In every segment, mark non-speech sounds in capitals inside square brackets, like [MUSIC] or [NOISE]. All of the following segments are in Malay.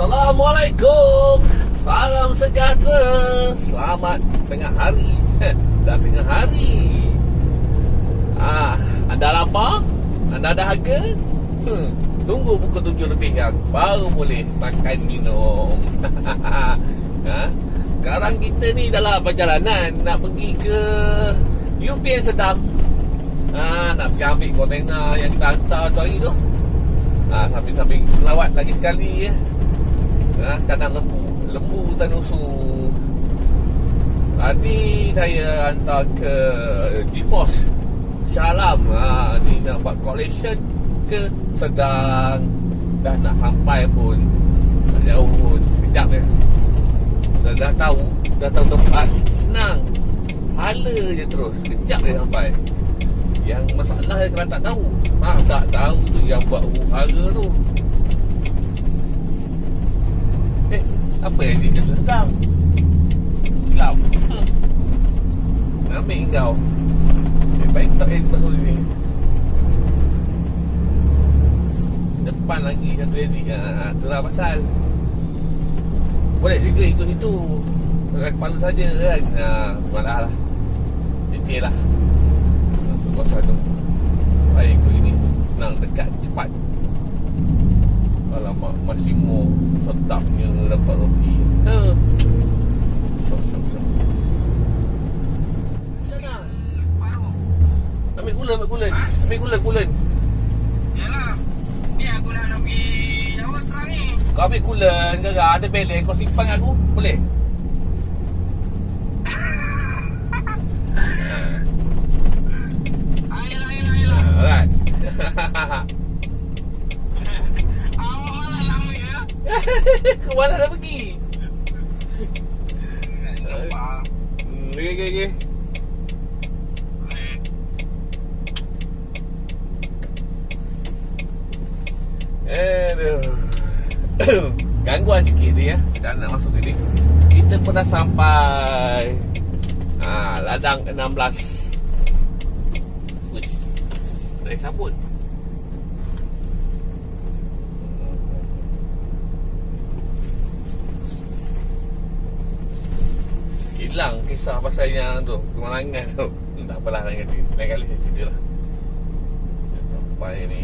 Assalamualaikum. Salam sejahtera. Selamat tengah hari. Dah tengah hari. Ah, Anda lapar? Anda dahaga? Hmm, tunggu pukul tujuh lebih kan Baru boleh makan minum. [LAUGHS] Ha? Sekarang kita ni dalam perjalanan Nak pergi ke UPN Sedang ha, Nak pergi ambil kontena yang kita hantar tu hari tu. Ha, Sambil-sambil selawat lagi sekali ya ha, Kandang lembu Lembu Tanusu Tadi saya hantar ke GeForce Shah Alam ha, Ni nak buat collection ke Sedang Dah nak sampai pun Tak jauh pun Sekejap je. Dah, dah tahu Dah tahu tempat. Senang. Hala je terus Sekejap je sampai. Yang masalah kalau tak tahu Ah, tak tahu tu yang buat huru tu Eh, apa yang dia kata sedang? Gelap. Ambil kau. Eh, baik tak eh, tempat ni. Depan lagi satu edit. Ha, Tu lah pasal. Boleh juga ikut situ. Dengan kepala saja kan. Ha, Malah lah Detail lah Masuk kawasan tu Baik ikut ini Senang dekat cepat Alamak Massimo Sedapnya dapat roti Ha Sok sok sok Jangan Ambil gula ambil gula Ambil gula gula Yalah. Ni aku nak nak pergi Jawa sekarang ni. Kau ambil gula Gara ada balance Kau simpan kat aku Boleh Ayolah, ayolah, ayolah. Alright Awak malah lama ya. Kau mana dah pergi Nampak. Hmm, Okay okay okay Aduh. [COUGHS] Gangguan sikit dia ya. Kita nak masuk sini. Kita pun dah sampai. Ha, ladang 16. Wish. Dah sambut. Hilang kisah pasal yang tu Kemalangan tu [LAUGHS] Tak apalah lain kali Lain kali saya cerita lah Sampai ni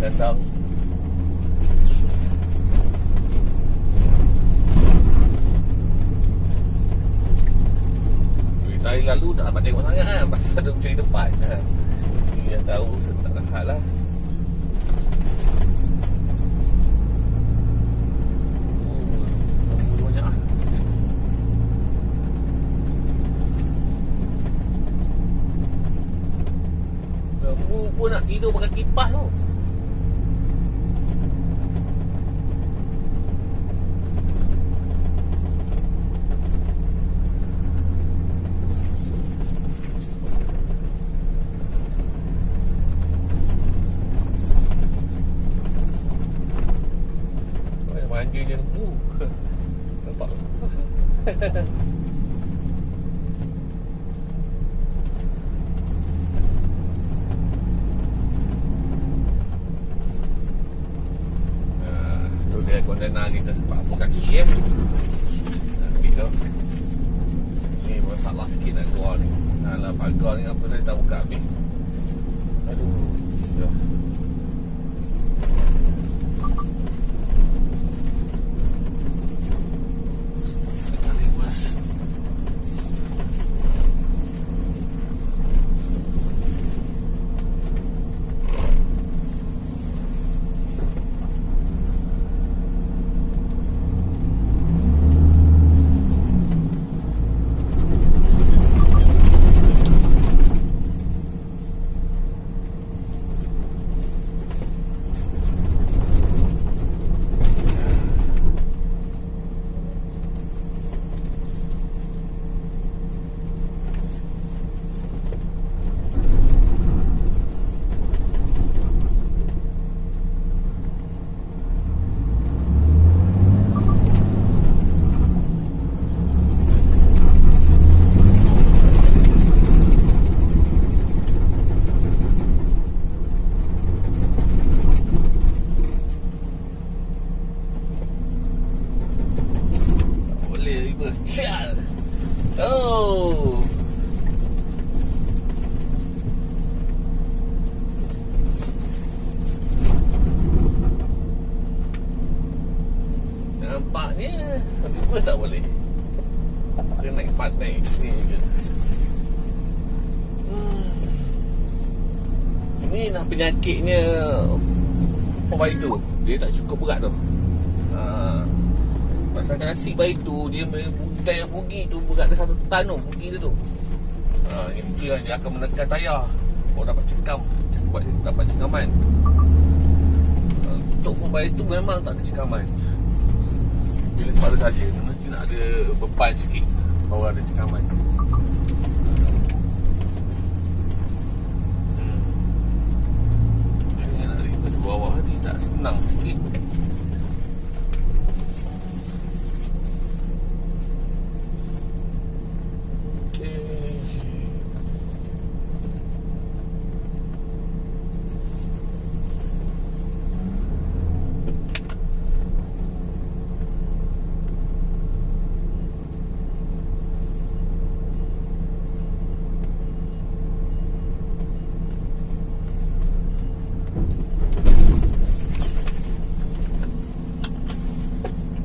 datang. Duit hari lalu tak dapat tengok sangat kan Pasal ada mencari tempat kan yang tahu saya tak rahat lah. Oh, banyak lah Lampu pun nak tidur pakai kipas tu Manja je lembu [LAUGHS] Nampak? [LAUGHS] Ah, Tu dia kondena kita Apa kaki ya Ambil tu. Ni masalah sikit nak keluar ni. Alah pagar ni apa tadi tak buka habis? Aduh Dah Kali mas Kenapa tak boleh? Kena naik part naik ni je. Hmm. Ini lah penyakitnya Bayi tu Dia tak cukup berat tu ha. Pasal nasi bayi tu Dia punya butai yang bugi tu Berat dia satu tan tu Bugi dia tu ha, Ini dia Dia akan menekan tayar Kau dapat cekam Dapat, dapat cekaman ha, Untuk bayi tu memang tak ada cekaman Bila saja Dia mesti nak ada beban sikit Baru ada cekaman Hmm. Dia nak daripada bawah ni tak senang sikit Okey.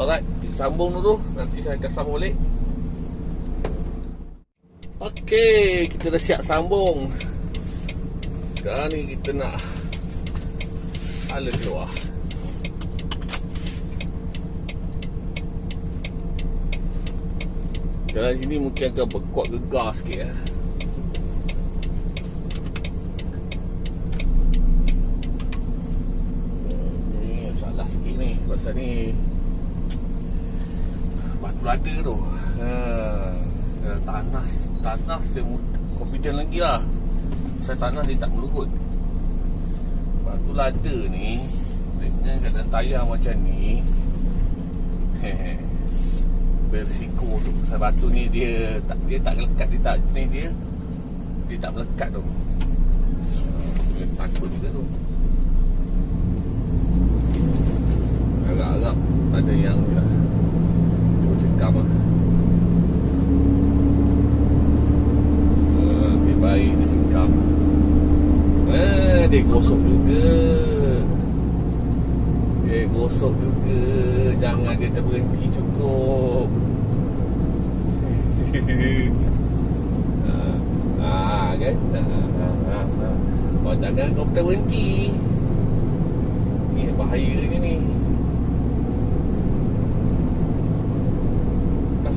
Alright, sambung dulu. Nanti saya akan sambung balik. Okey, kita dah siap sambung. Sekarang ni kita nak Hala keluar. Dalam sini mungkin agak berkuat gegar sikit eh. Ni salah sikit ni. Pasal ni Batu lada tu ha, Tanah Tanah saya confident lagi lah. Pasal tanah dia tak melukut. Batu lada ni punya keadaan tayar macam ni Hehe [LAUGHS] Berisiko tu Pasal batu ni dia tak Dia tak lekat Dia tak ni dia Dia tak melekat tu. Dia takut juga tu. Agak-agak Ada yang ni Ah, Lebih baik dia cakap Eh, dia gosok juga. Dia gosok juga. Jangan dia terberhenti cukup. [LAUGHS] Ah, ah, kan? Ah, ah, ah, ah. Oh, jangan kau terberhenti. Ni bahayanya ni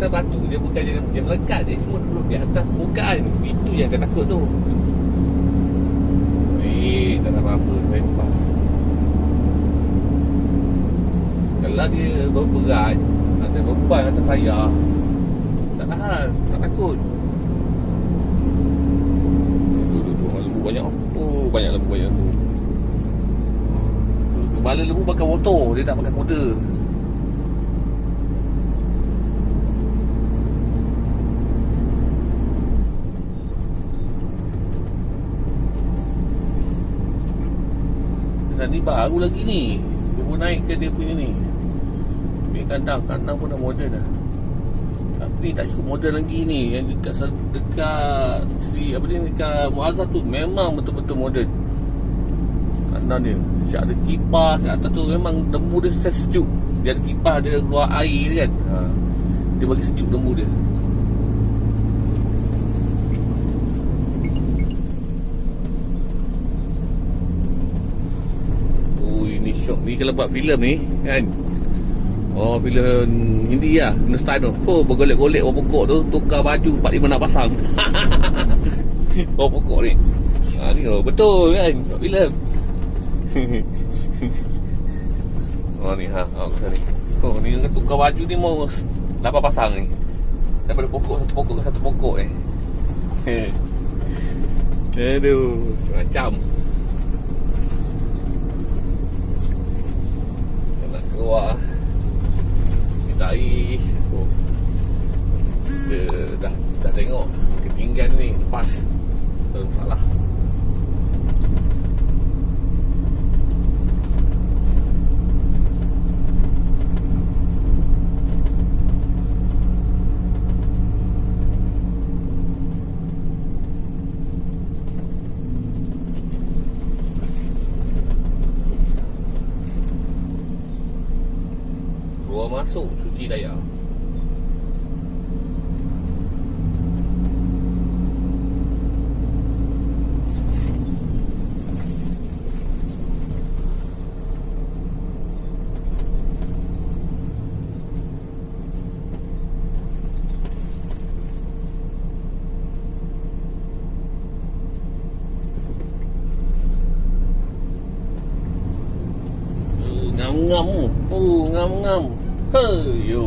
Pasal batu dia bukan dia, dia melekat Dia semua duduk di atas permukaan. Itu yang saya takut tu. Eh, tak ada apa-apa Lepas Kalau dia berberat Ada beban atas tayar Tak tahan Tak takut. Lembu banyak. Oh, banyak lembu banyak tu. Kepala lembu pakai motor Dia tak pakai kuda Dan ni baru lagi ni. Dia pun naik ke dia punya ni. Ni kandang Kandang pun dah moden dah. Tapi tak cukup moden lagi ni. Yang dekat Dekat si, Apa ni Dekat Muazzaz tu Memang betul-betul moden Kandang dia. Siap ada kipas Kat atas tu. Memang lembu dia sejuk. Dia ada kipas Dia keluar air dia kan. Ha. Dia bagi sejuk lembu dia Oh ini syok ni kalau buat filem ni kan. Oh filem Hindi lah Hindustan tu. Oh bergolek-golek orang pokok tu Tukar baju 4-5 nak pasang. [LAUGHS] Orang pokok ni. Ha, ni oh, Betul kan? Buat filem. [LAUGHS] Oh ni ha Oh ni. Oh ni tukar baju ni mau 8 pasang ni. Daripada pokok satu pokok ke satu pokok eh? [LAUGHS] Aduh Macam Kita nak keluar. Minta air oh. Kita dah, dah tengok Ketinggian ni lepas. Tak ada Keluar masuk cuci daya ngam-ngam Oh, ngam-ngam. Heyo.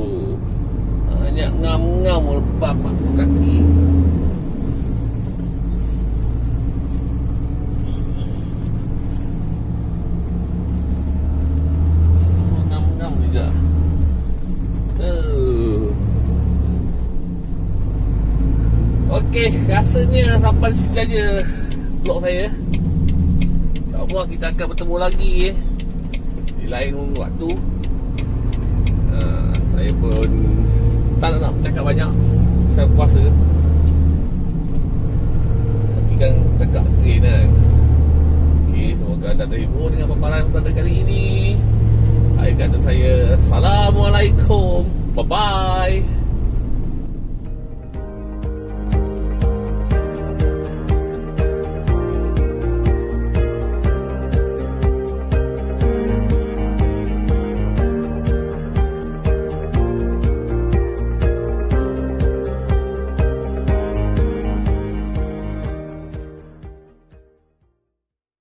Banyak ngam-ngam lepas mak kaki. Okey, rasanya sampai sini saja vlog saya. Tak apa, kita akan bertemu lagi eh. Di lain waktu. Saya pun tak nak, nak bercakap banyak. Saya puasa. Nanti kan cakap green kan. Okey, semoga anda terhibur dengan paparan pada kali ini. Akhir kata saya, Assalamualaikum. Bye-bye.